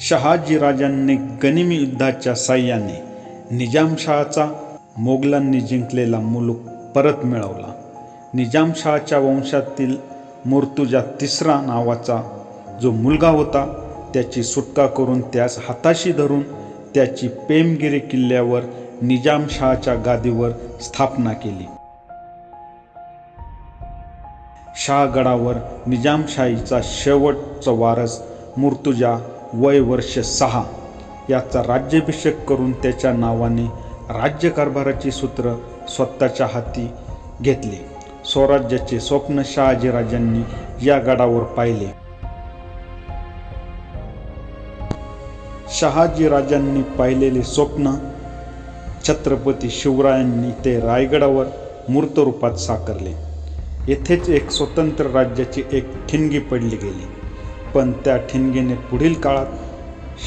शहाजीराजांनी गनिमी युद्धाच्या साह्याने निजामशहाचा मोगलांनी जिंकलेला मुलूक परत मिळवला. निजामशहाच्या वंशातील मुर्तुजा तिसरा नावाचा जो मुलगा होता त्याची सुटका करून त्यास हाताशी धरून त्याची पेमगिरी किल्ल्यावर निजामशहाच्या गादीवर स्थापना केली. शहागडावर निजामशाहीचा शेवटचा वारस मुर्तुजा वय वर्ष सहा. याचा राज्याभिषेक करून त्याच्या नावाने राज्यकारभाराची सूत्र स्वतःच्या हाती घेतली. स्वराज्याचे स्वप्न शहाजीराजांनी या गडावर पाहिले. शहाजीराजांनी पाहिलेले स्वप्न छत्रपती शिवरायांनी ते रायगडावर मूर्तरूपात साकारले. येथेच एक स्वतंत्र राज्याची एक ठिणगी पडली गेली. पण त्या ठिणगीने पुढील काळात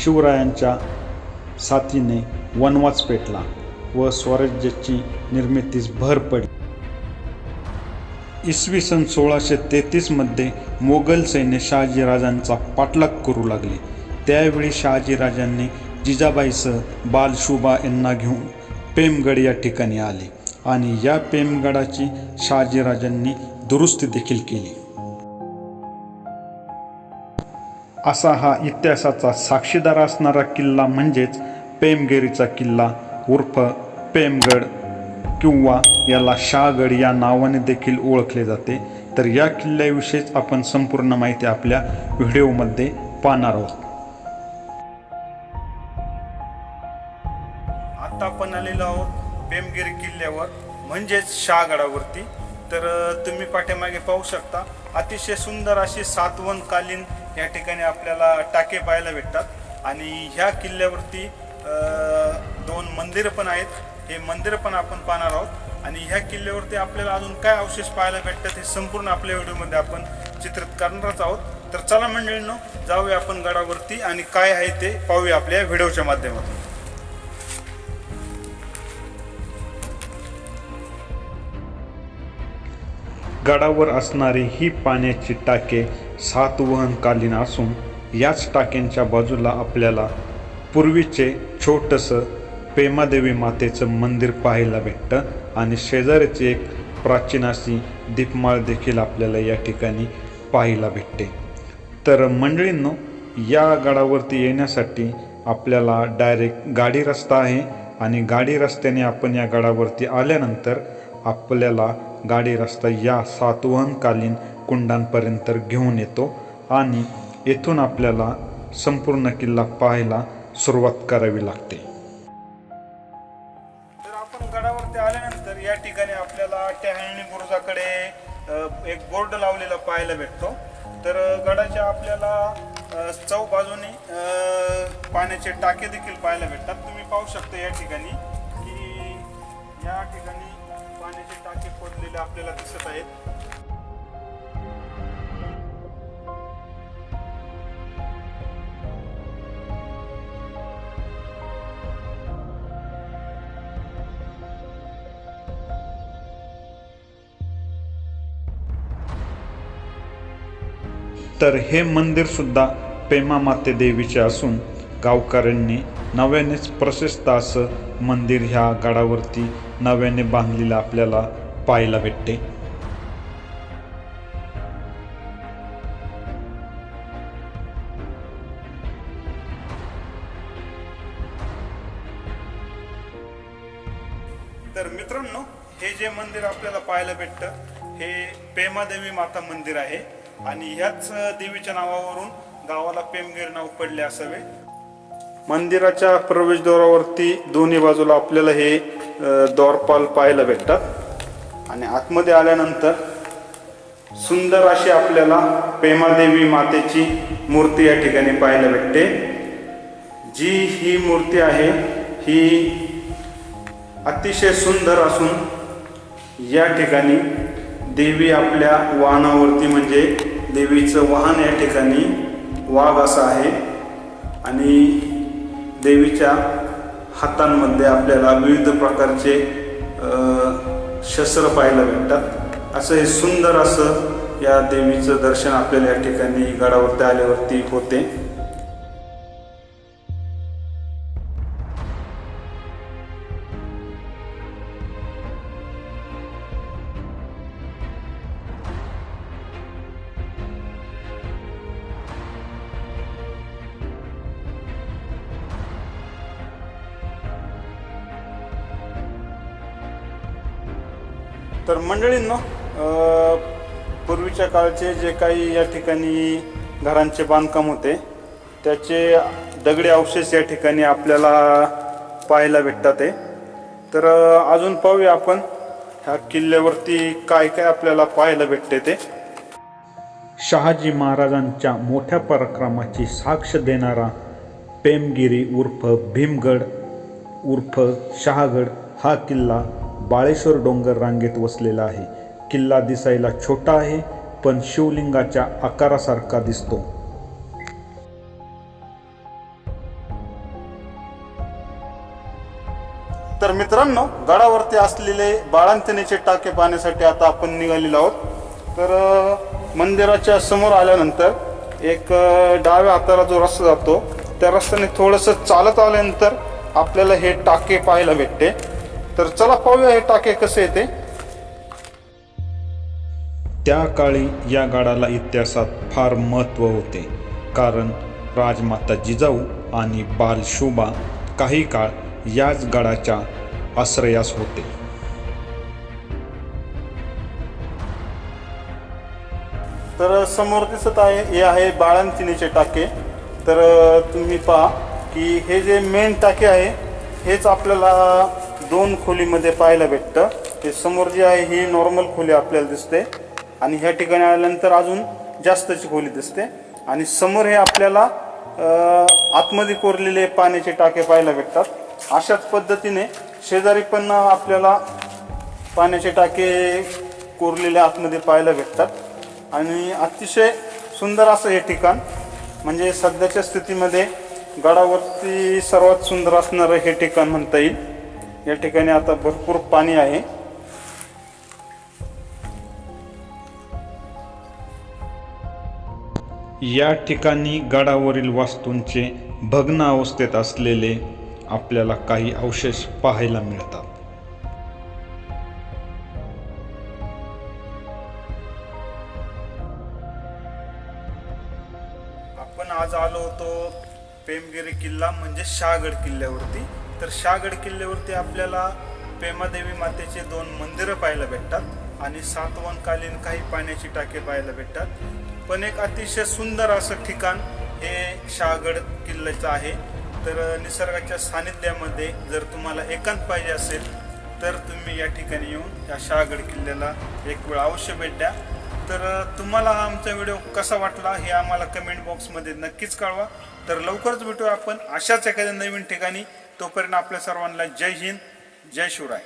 शिवरायांच्या साथीने वनवास पेटला व स्वराज्याची निर्मितीस भर पडली. इसवी सन सोळाशे तेहतीसमध्ये मोगल सैन्य शहाजीराजांचा पाठलाग करू लागले. त्यावेळी शहाजीराजांनी जिजाबाईसह बालशुबा यांना घेऊन पेमगड या ठिकाणी आले आणि या पेमगडाची शहाजीराजांनी दुरुस्ती देखील केली. असा हा इतिहासाचा साक्षीदार असणारा किल्ला म्हणजेच पेमगिरीचा किल्ला उर्फ पेमगड किंवा याला शहागड या नावाने देखील ओळखले जाते. तर या किल्ल्याविषयीच आपण संपूर्ण माहिती आपल्या व्हिडिओमध्ये पाहणार आहोत. आता आपण आलेलो आहोत पेमगिरी किल्ल्यावर म्हणजेच शहागडावरती. तर तुम्ही पाठीमागे पाहू शकता अतिशय सुंदर अशी सातवनकालीन या ठिकाणी आपल्याला टाके पाहायला भेटतात. आणि ह्या किल्ल्यावरती दोन मंदिरं पण आहेत. हे मंदिर पण आपण पाहणार आहोत. आणि ह्या किल्ल्यावरती आपल्याला अजून काय अवशेष पाहायला भेटतात हे संपूर्ण आपल्या व्हिडिओमध्ये आपण चित्रित करणारच आहोत. तर चला मंडळींनो जाऊया आपण गडावरती आणि काय आहे ते पाहूया आपल्या व्हिडिओच्या माध्यमातून. गडावर असणारी ही पाण्याची टाके सातवहनकालीन असून याच टाक्यांच्या बाजूला आपल्याला पूर्वीचे छोटंसं पेमादेवी मातेचं मंदिर पाहायला भेटतं आणि शेजारीची एक प्राचीन अशी दीपमाळ देखील आपल्याला या ठिकाणी पाहायला भेटते. तर मंडळींनो या गडावरती येण्यासाठी आपल्याला डायरेक्ट गाडी रस्ता आहे आणि गाडी रस्त्याने आपण या गडावरती आल्यानंतर आपल्याला गाडी रस्ता या सातवहनकालीन कुंडांपर्यंत घेऊन येतो आणि येथून आपल्याला संपूर्ण किल्ला पाहायला सुरुवात करावी लागते. तर आपण गडावरती आल्यानंतर या ठिकाणी आपल्याला टहळणी बुरुजाकडे एक बोर्ड लावलेला पाहायला भेटतो. तर गडाच्या आपल्याला चौ बाजूने पाण्याचे टाके देखील पाहायला भेटतात. तुम्ही पाहू शकता या ठिकाणी. पाण्याचे टाके पडलेले आपल्याला दिसत आहेत. तर हे मंदिर सुद्धा पेमा माते देवीचे असून गावकऱ्यांनी नव्यानेच प्रशस्त असं मंदिर ह्या गडावरती नव्याने बांधलेलं आपल्याला पाहायला भेटते. तर मित्रांनो हे जे मंदिर आपल्याला पाहायला भेटतं हे पेमादेवी माता मंदिर आहे. आणि ह्याच देवीच्या नावावरून गावाला पेमगिरी नाव पडले असावे. मंदिराच्या प्रवेशद्वारावरती दोन्ही बाजूला आपल्याला हे दौरपाल द्वारपाल पाहायला भेटतात. आणि आतमध्ये आल्यानंतर सुंदर अशी आपल्याला पेमादेवी मातेची मूर्ती या ठिकाणी पाहायला भेटते. जी ही मूर्ती आहे ही अतिशय सुंदर असून या ठिकाणी देवी आपल्या वाहनावरती म्हणजे देवीचं वाहन या ठिकाणी वाघ असं आहे. आणि देवीच्या हातांमध्ये आपल्याला विविध प्रकारचे शस्त्र पाहायला भेटतात. असं हे सुंदर असं या देवीचं दर्शन आपल्याला या ठिकाणी गडावरती आल्यावरती होते. तर मंडळींनो पूर्वीच्या काळचे जे काही या ठिकाणी घरांचे बांधकाम होते त्याचे दगडी अवशेष या ठिकाणी आपल्याला पाहायला भेटतात ते तर अजून पाहूया आपण ह्या किल्ल्यावरती काय काय आपल्याला पाहायला भेटते ते. शहाजी महाराजांच्या मोठ्या पराक्रमाची साक्ष देणारा पेमगिरी उर्फ भीमगड उर्फ शहागड हा किल्ला बाळेश्वर डोंगर रांगेत वसलेला आहे. किल्ला दिसायला छोटा आहे पण शिवलिंगाच्या आकारासारखा दिसतो. तर मित्रांनो गडावरती असलेले बाळांतणीचे टाके पाहण्यासाठी आता आपण निघालेलो आहोत. तर मंदिराच्या समोर आल्यानंतर एक डाव्या हाताला जो रस्ता जातो त्या रस्त्याने थोडंसं चालत आल्यानंतर आपल्याला हे टाके पाहायला भेटते. तर चला पाहूया हे टाके कसे येते त्या काळी या गडाला इतिहासात फार महत्त्व होते. कारण राजमाता जिजाऊ आणि बाल शोभा काही काळ याच गडाच्या आश्रयास होते. तर समोर दिसत आहे हे आहे बाळांतिनीचे टाके. तर तुम्ही पहा की हे जे मेन टाके आहे हेच आपल्याला दोन खोलीमध्ये पाहायला भेटतं. ते समोर जी आहे ही नॉर्मल खोली आपल्याला दिसते. आणि ह्या ठिकाणी आल्यानंतर अजून जास्तची खोली दिसते. आणि समोर हे आपल्याला आतमध्ये कोरलेले पाण्याचे टाके पाहायला भेटतात. अशाच पद्धतीने शेजारी पण आपल्याला पाण्याचे टाके कोरलेले आतमध्ये पाहायला भेटतात. आणि अतिशय सुंदर असं हे ठिकाण. म्हणजे सध्याच्या स्थितीमध्ये गडावरती सर्वात सुंदर असणारं हे ठिकाण म्हणता येईल. या ठिकाणी आता भरपूर पाणी आहे. या ठिकाणी गडावरील वास्तूंचे भग्न अवस्थेत असलेले आपल्याला काही अवशेष पाहायला मिळतात. आपण आज आलो होतो पेमगिरी किल्ला म्हणजे शहागड किल्ल्यावरती. तर शहागड किल्ल्यावरती आपल्याला पेमादेवी मातेचे दोन मंदिरं पाहायला भेटतात आणि सातवनकालीन काही पाण्याची टाके पाहायला भेटतात. पण एक अतिशय सुंदर असं ठिकाण हे शहागड किल्ल्याचं आहे. तर निसर्गाच्या सानिध्यामध्ये जर तुम्हाला एकांत पाहिजे असेल तर तुम्ही या ठिकाणी येऊन या शहागड किल्ल्याला एक वेळ अवश्य भेट द्या. तर तुम्हाला हा आमचा व्हिडिओ कसा वाटला हे आम्हाला कमेंट बॉक्समध्ये नक्कीच कळवा. तर लवकरच भेटूया आपण अशाच एखाद्या नवीन ठिकाणी. तोपर्यंत आपल्या सर्वांना जय हिंद जय शिवराय.